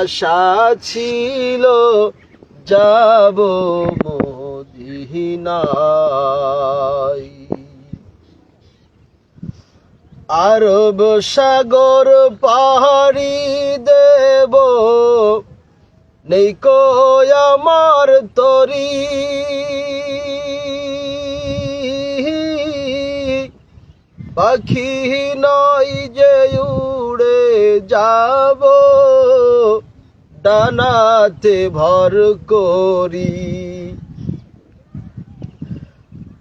আশা ছিল, যাব মদিনায়। আরব সাগর পাহাড়ি দেব, নেই কো আমার তরি। পাখি নয় যে উড়ে যাব। ডানাতে ভর করি।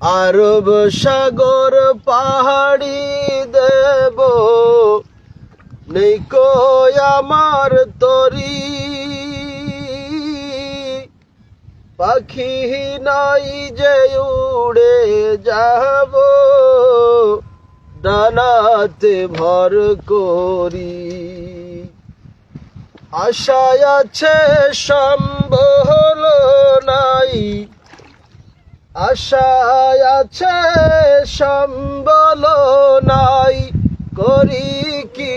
আরব সাগর পাহাড়ি দেব। নেই কো আমার তরি। পাখি নাই যে উড়ে যাব। ডানাতে ভর করি। আশায় আছে সম্বল নাই। আশায় আছে সম্বল নাই, করি কি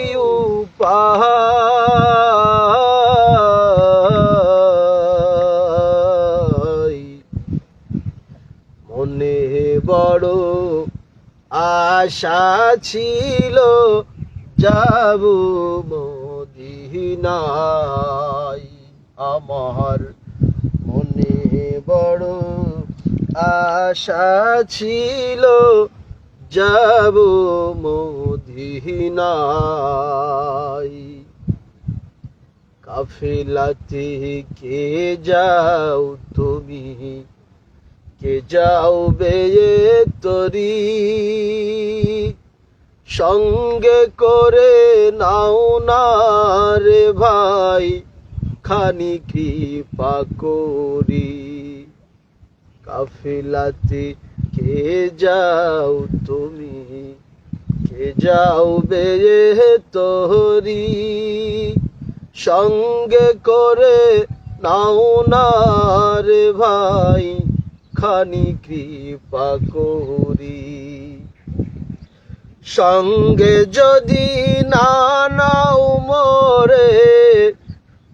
মনে বড় আশা ছিল, যাব মদিনায় আমার মনে বড় আশা ছিল যাব মদিনায়। কাফেলাতে কে যাও তুমি? কে যাও বেয়ে তরি? সঙ্গে করে নাও না রে ভাই, খানি কৃপা করি। কাফেলাতে কে যাও তুমি, কে যাও বেয়ে তরি সঙ্গে করে নাও না রে ভাই, খানি কৃপা করি। সঙ্গে যদি না নাও মোরে,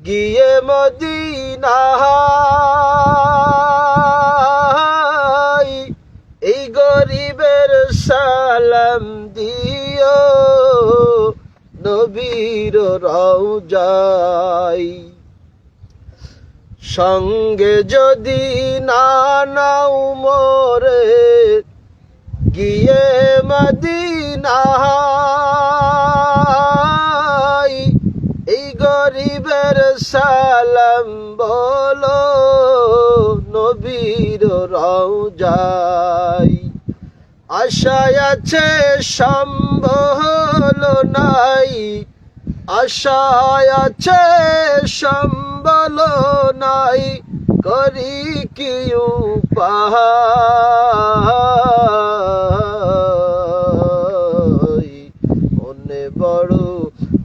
গিয়ে মদিনায় এই গরিবের সালাম দিও, নবীর রওজাই সঙ্গে যদি না নাও মোরে, গিয়ে মদিনায় এই গরিবের সালাম বলো, নবীর রওজাই আশায় আছে সম্বল নাই, আশায় আছে সম্বল নাই, করি কি উপায়? বড়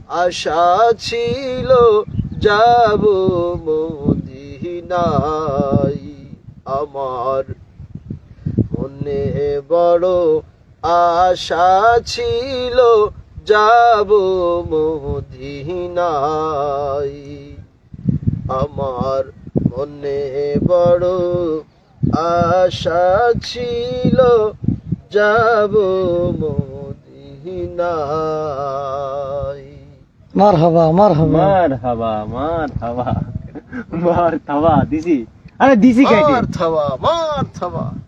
আশা ছিল, যাব মদিনায়। আমার মনে বড় আশা ছিল, যাব মদিনায়। আমার মনে বড় আশা ছিল, যাব মদিনায় মার হাবা মার হাবা মার হাবা মার হাবা মার থাবা দিছি। আরে দিছি কেটে। মার থাবা মার থাবা